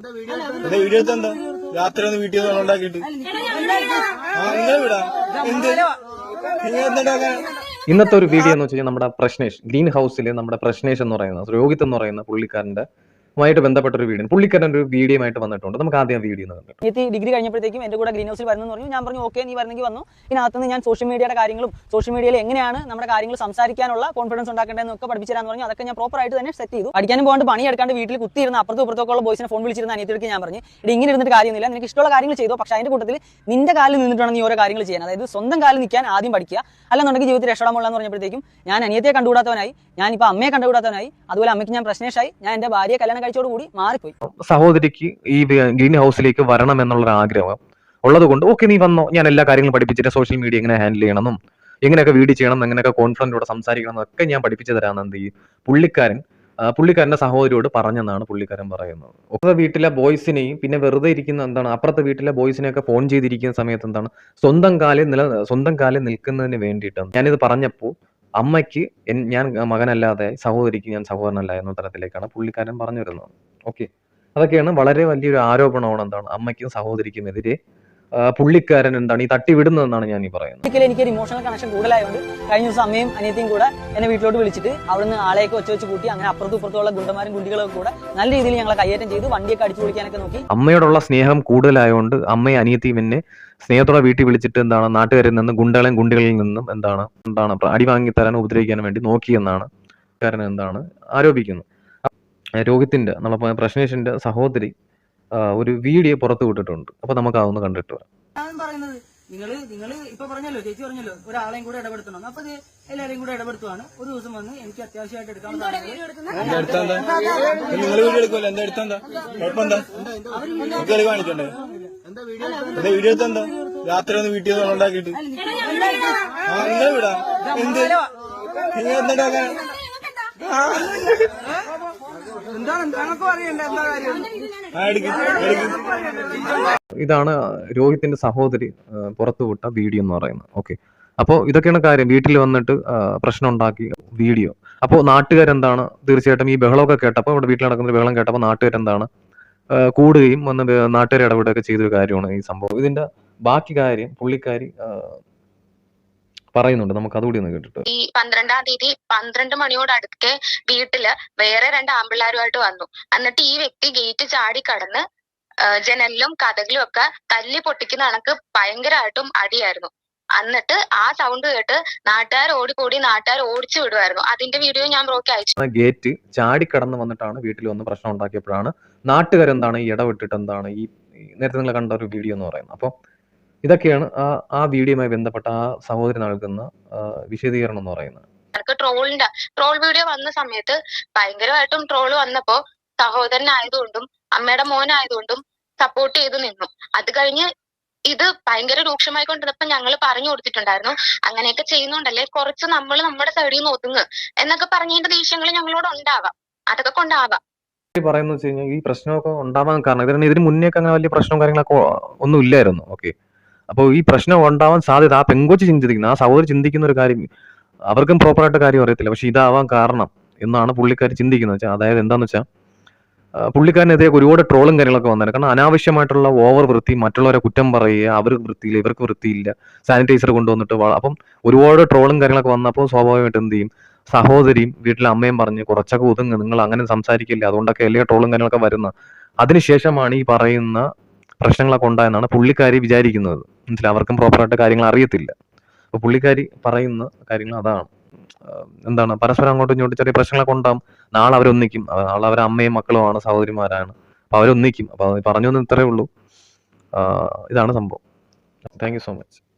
എന്താ വീഡിയോ എടുത്ത എന്താ രാത്രി ഒന്ന് വീട്ടിൽ നിന്ന് ഉണ്ടാക്കിയിട്ട് ആ നിങ്ങൾ വിടാ എന്ത്? നിങ്ങൾ എന്തുണ്ടാക്കാൻ ഇന്നത്തെ ഒരു വീഡിയോ എന്ന് വെച്ചാൽ കഴിഞ്ഞാൽ നമ്മുടെ പ്രശ്നേഷ് ഗ്രീൻ ഹൗസിൽ നമ്മുടെ പ്രശ്നേഷ് എന്ന് പറയുന്ന രോഹിത് എന്ന് പറയുന്ന പുള്ളിക്കാരന്റെ ുമായിട്ട് ബന്ധപ്പെട്ട ഒരു വീഡിയോ പുള്ളിക്കാരൻ ഒരു വീഡിയോ ആയിട്ട് വന്നിട്ടുണ്ട്. നമുക്ക് ആദ്യം വീഡിയോ കണ്ടിട്ട് ഡിഗ്രി കഴിഞ്ഞപ്പോഴത്തേക്കും എന്റെ കൂടെ ഗ്രീൻ ഹൗസിൽ വരുന്നു പറഞ്ഞു. ഞാൻ പറഞ്ഞു ഓക്കെ നീ വരുന്നെങ്കിൽ വന്നു. ഇതിനകത്തുനിന്ന് ഞാൻ സോഷ്യൽ മീഡിയയുടെ കാര്യങ്ങളും സോഷ്യൽ മീഡിയയിൽ എങ്ങനെയാണ് നമ്മുടെ കാര്യങ്ങൾ സംസാരിക്കാനുള്ള കോൺഫിഡൻസ് ഉണ്ടാക്കേണ്ടതെന്നൊക്കെ ഒക്കെ തരാന്ന് പറഞ്ഞു. അതൊക്കെ ഞാൻ പ്രോപ്പർ ആയിട്ട് തന്നെ സെറ്റ് ചെയ്തു. പഠിക്കാനും പോകാണ്ട് പണിയെടുക്കാണ്ട് വീട്ടിൽ കുത്തിയിരുന്ന അപ്പുറത്തും ഇപ്പുറത്തൊക്കെ ഉള്ള ബോയ്സിനെ ഫോൺ വിളിച്ചിരുന്ന അനിയത്തിക്ക് ഞാൻ പറഞ്ഞു ഇത് ഇങ്ങനെ ഇരുന്നിട്ട് കാര്യമൊന്നുമില്ല. നിനക്ക് ഇഷ്ടമുള്ള കാര്യങ്ങൾ ചെയ്തോ. പക്ഷേ അതിന്റെ കൂട്ടത്തിൽ നിന്റെ കാലിൽ നിന്നിട്ടാണ് നീ ഓരോ കാര്യങ്ങൾ ചെയ്യാൻ. അതായത് സ്വന്തം കാലിൽ നിൽക്കാൻ ആദ്യം പഠിക്കുക. അല്ലെന്നുണ്ടെങ്കിൽ ജീവിതത്തിൽ രക്ഷപ്പെടാൻ എന്ന് പറഞ്ഞപ്പോഴത്തേക്കും ഞാൻ അനിയത്തെ കണ്ടുകൂടാത്തവനായി. ഞാൻ ഇപ്പോൾ അമ്മയെ കണ്ടുകൂടാത്തവനായി. അതുപോലെ അമ്മയ്ക്ക് ഞാൻ പ്രശ്നേഷായി. ഞാൻ എന്റെ ഭാര്യയെ കല്യാണം കഴിച്ചോടുകൂടി മാറിപ്പോയി. സഹോദരിക്ക് ഈ ഗ്രീൻ ഹൗസിലേക്ക് വരണം എന്നുള്ള ആഗ്രഹം ഉള്ളത് കൊണ്ട് ഓക്കെ നീ വന്നോ. ഞാൻ എല്ലാ കാര്യങ്ങളും പഠിപ്പിച്ചിട്ട് സോഷ്യൽ മീഡിയ എങ്ങനെ ഹാൻഡിൽ ചെയ്യണമെന്നും എങ്ങനെയൊക്കെ വീഡിയോ ചെയ്യണം എങ്ങനെയൊക്കെ കോൺഫിഡന്റോടെ സംസാരിക്കണം എന്നൊക്കെ ഞാൻ പഠിപ്പിച്ചു തരാമെന്ന് എന്ത് ചെയ്യും പുള്ളിക്കാരൻ പുള്ളിക്കാരന്റെ സഹോദരിയോട് പറഞ്ഞെന്നാണ് പുള്ളിക്കാരൻ പറയുന്നത്. ഒക്കെ വീട്ടിലെ ബോയ്സിനെയും പിന്നെ വെറുതെ ഇരിക്കുന്ന എന്താണ് അപ്പുറത്തെ വീട്ടിലെ ബോയ്സിനെയൊക്കെ ഫോൺ ചെയ്തിരിക്കുന്ന സമയത്ത് എന്താണ് സ്വന്തം കാലിൽ നില സ്വന്തം കാലിൽ നിൽക്കുന്നതിന് വേണ്ടിയിട്ടാണ്. ഞാനിത് പറഞ്ഞപ്പോൾ അമ്മയ്ക്ക് ഞാൻ മകനല്ലാതെ സഹോദരിക്ക് ഞാൻ സഹോദരനല്ല എന്ന തരത്തിലേക്കാണ് പുള്ളിക്കാരൻ പറഞ്ഞു വരുന്നത്. ഓക്കെ അതൊക്കെയാണ് വളരെ വലിയൊരു ആരോപണമാണ് എന്താണ് അമ്മയ്ക്കും സഹോദരിക്കും എതിരെ പുള്ളിക്കാരൻ എന്താണ് ഈ തട്ടി വിടുന്നതെന്നാണ് ഞാൻ ഈ പറയുന്നത്. ഒരിക്കലും എനിക്ക് ഒരു ഇമോഷണൽ കണക്ഷൻ കൂടുതലായതുകൊണ്ട് കഴിഞ്ഞ ദിവസം അമ്മയും അനിയത്തിയും കൂടെ എന്നെ വീട്ടിലോട്ട് വിളിച്ചിട്ട് അവിടുന്ന് ആളെയൊക്കെ ഒച്ച വെച്ച് കൂട്ടി അങ്ങനെ അപ്പുറത്തും ഇപ്പുറത്തുള്ള ഗുണ്ടമാരും കുട്ടികളൊക്കെ കൂടെ നല്ല രീതിയിൽ ഞങ്ങളെ കയ്യേറ്റം ചെയ്ത്. വണ്ടിയൊക്കെ അടിച്ചു പൊളിക്കാനൊക്കെ നോക്കി. അമ്മയോടുള്ള സ്നേഹം കൂടുതലായതുകൊണ്ട് അമ്മയും അനിയത്തിയും എന്നെ സ്നേഹത്തോടെ വീട്ടിൽ വിളിച്ചിട്ട് എന്താണ് നാട്ടുകാരിൽ നിന്ന് ഗുണ്ടകളെയും ഗുണ്ടികളിൽ നിന്നും എന്താണ് എന്താണ് അടി വാങ്ങി തരാൻ ഉപദ്രവിക്കാൻ വേണ്ടി നോക്കിയെന്നാണ് കാരണം എന്താണ് ആരോപിക്കുന്നത്. രോഹിത്തിന്റെ നമ്മളെ പ്രശ്നേഷിന്റെ സഹോദരി ഒരു വീഡിയോ പുറത്തു വിട്ടിട്ടുണ്ട്. അപ്പൊ നമുക്ക് അതൊന്ന് കണ്ടിട്ട് വരാം. ഞാൻ പറയുന്നത്. നിങ്ങൾ നിങ്ങൾ ഇപ്പൊ പറഞ്ഞല്ലോ ചേച്ചി പറഞ്ഞല്ലോ ഒരാളെയും കൂടെ ഇടപെടുത്തണം. അപ്പൊ എല്ലാരെയും എല്ലാവരെയും കൂടെ ഇടപെടുത്തുവാണ്. ഒരു ദിവസം വന്ന് എനിക്ക് അത്യാവശ്യമായിട്ട് എടുക്കാൻ വീഡിയോ എന്താ രാത്രി ഒന്ന് വീട്ടിൽ നിന്ന് വിടാ എന്ത് നിങ്ങൾ ആ എന്താ കാര്യം? ഇതാണ് രോഹിത്തിന്റെ സഹോദരി പുറത്തുവിട്ട വീഡിയോ എന്ന് പറയുന്നത്. ഓക്കെ. അപ്പോൾ ഇതൊക്കെയാണ് കാര്യം. വീട്ടിൽ വന്നിട്ട് പ്രശ്നം ഉണ്ടാക്കി വീഡിയോ. അപ്പോൾ നാട്ടുകാരെന്താണ്? തീർച്ചയായിട്ടും ഈ ബഹളമൊക്കെ കേട്ടപ്പോൾ ഇവിടെ വീട്ടിൽ നടക്കുന്ന ബഹളം കേട്ടപ്പോൾ നാട്ടുകാരെന്താണ്? കൂടുകയും വന്ന് നാട്ടുകാരെ നാട്ടുകാർ ഇടപെടുകയൊക്കെ ചെയ്തൊരു കാര്യമാണ് ഈ സംഭവം. ഇതിന്റെ ബാക്കി കാര്യം പുള്ളിക്കാരി പറയുന്നുണ്ട്. നമുക്ക് അതുകൂടി ഒന്ന് കേട്ടിട്ട്. ഈ പന്ത്രണ്ടാം തീയതി പന്ത്രണ്ട് മണിയോട് അടുത്ത് വീട്ടിൽ വേറെ രണ്ട് ആമ്പിള്ളാരുമായിട്ട് വന്നു. എന്നിട്ട് ഈ വ്യക്തി ഗേറ്റ് ചാടി കടന്ന് ജനലിലും കഥകളിലും ഒക്കെ തല്ലി പൊട്ടിക്കുന്ന കണക്ക് ഭയങ്കരമായിട്ടും അടിയായിരുന്നു. എന്നിട്ട് ആ സൗണ്ട് കേട്ട് നാട്ടുകാർ ഓടിക്കൂടി നാട്ടുകാർ ഓടിച്ചു വിടുമായിരുന്നു അതിന്റെ വീഡിയോ ഞാൻ ബ്രോക്ക് അയച്ചു. ഗേറ്റ് ചാടി കടന്ന് വന്നിട്ടാണ് വീട്ടിൽ വന്ന് പ്രശ്നം ഉണ്ടാക്കിയപ്പോഴാണ് നാട്ടുകാരെന്താണ് ഈ ഇടപെട്ടിട്ട് എന്താണ് ഈ ഈ നേരത്തെ നിങ്ങൾ കണ്ട ഒരു വീഡിയോ എന്ന് പറയുന്നത്. അപ്പോൾ ഇതൊക്കെയാണ് ആ ആ വീഡിയോയുമായി ബന്ധപ്പെട്ട ആ സഹോദരി നൽകുന്ന വിശദീകരണം എന്ന് പറയുന്നത്. എനിക്ക് ട്രോളിന്റെ ട്രോൾ വീഡിയോ വന്ന സമയത്ത് ഭയങ്കരമായിട്ടും ട്രോൾ വന്നപ്പോ സഹോദരനായതുകൊണ്ടും അമ്മയുടെ മോനായതുകൊണ്ടും സപ്പോർട്ട് ചെയ്ത് നിന്നു. അത് കഴിഞ്ഞ് ഇത് ഭയങ്കര രൂക്ഷമായിക്കൊണ്ടിരുന്നപ്പോ ഞങ്ങൾ പറഞ്ഞു കൊടുത്തിട്ടുണ്ടായിരുന്നു അങ്ങനെയൊക്കെ ചെയ്യുന്നുണ്ടല്ലേ കുറച്ച് നമ്മൾ നമ്മുടെ സൈഡിൽ നിന്ന് ഒതുങ്ങ് എന്നൊക്കെ പറഞ്ഞതിന്റെ ദേഷ്യങ്ങൾ ഞങ്ങളോട് ഉണ്ടാവാം. അതൊക്കെ കൊണ്ടാവാം. പറയുന്നത് വെച്ച് കഴിഞ്ഞാൽ ഈ പ്രശ്നമൊക്കെ ഉണ്ടാവാൻ കാരണം ഇതിന് ഇതിന് മുന്നേ അങ്ങനെ വലിയ പ്രശ്നവും കാര്യങ്ങളൊക്കെ ഒന്നും ഇല്ലായിരുന്നു ഓക്കെ അപ്പോൾ ഈ പ്രശ്നം ഉണ്ടാവാൻ സാധ്യത ആ പെങ്കൊച്ച് ചിന്തിക്കുന്ന ആ സഹോദരി ചിന്തിക്കുന്ന ഒരു കാര്യം അവർക്കും പ്രോപ്പറായിട്ട് കാര്യം അറിയത്തില്ല. പക്ഷെ ഇതാവാൻ കാരണം എന്നാണ് പുള്ളിക്കാർ ചിന്തിക്കുന്നത്. വെച്ചാൽ അതായത് എന്താന്ന് വെച്ചാൽ പുള്ളിക്കാരനെതിരെ ഒരുപാട് ട്രോളും കാര്യങ്ങളൊക്കെ വന്നേ കാരണം അനാവശ്യമായിട്ടുള്ള ഓവർ വൃത്തി മറ്റുള്ളവരെ കുറ്റം പറയുക അവർ വൃത്തിയില്ല ഇവർക്ക് വൃത്തിയില്ല സാനിറ്റൈസർ കൊണ്ടുവന്നിട്ട് അപ്പം ഒരുപാട് ട്രോളും കാര്യങ്ങളൊക്കെ വന്നപ്പോൾ സ്വാഭാവികമായിട്ട് എന്ത് ചെയ്യും? സഹോദരിയും വീട്ടിലെ അമ്മയും പറഞ്ഞ് കുറച്ചൊക്കെ ഒതുങ്ങ് നിങ്ങൾ അങ്ങനെ സംസാരിക്കില്ല. അതുകൊണ്ടൊക്കെ എല്ലാ ട്രോളും കാര്യങ്ങളൊക്കെ വരുന്ന അതിനുശേഷമാണ് ഈ പറയുന്ന പ്രശ്നങ്ങളൊക്കെ ഉണ്ടായെന്നാണ് പുള്ളിക്കാരി വിചാരിക്കുന്നത്. മനസ്സിലായി അവർക്കും പ്രോപ്പറായിട്ട് കാര്യങ്ങൾ അറിയത്തില്ല. അപ്പോൾ പുള്ളിക്കാരി പറയുന്ന കാര്യങ്ങൾ അതാണ്. എന്താണ്? പരസ്പരം അങ്ങോട്ടും ഇങ്ങോട്ടും ചെറിയ പ്രശ്നങ്ങളൊക്കെ ഉണ്ടാകും നാളെ അവരൊന്നിക്കും. അവ- നാളെ അവരെ അമ്മയും മക്കളുമാണ് സഹോദരിമാരാണ്. അപ്പൊ അവരൊന്നിക്കും. അപ്പൊ പറഞ്ഞു ഇത്രയേ ഉള്ളൂ. ഇതാണ് സംഭവം. Thank you so much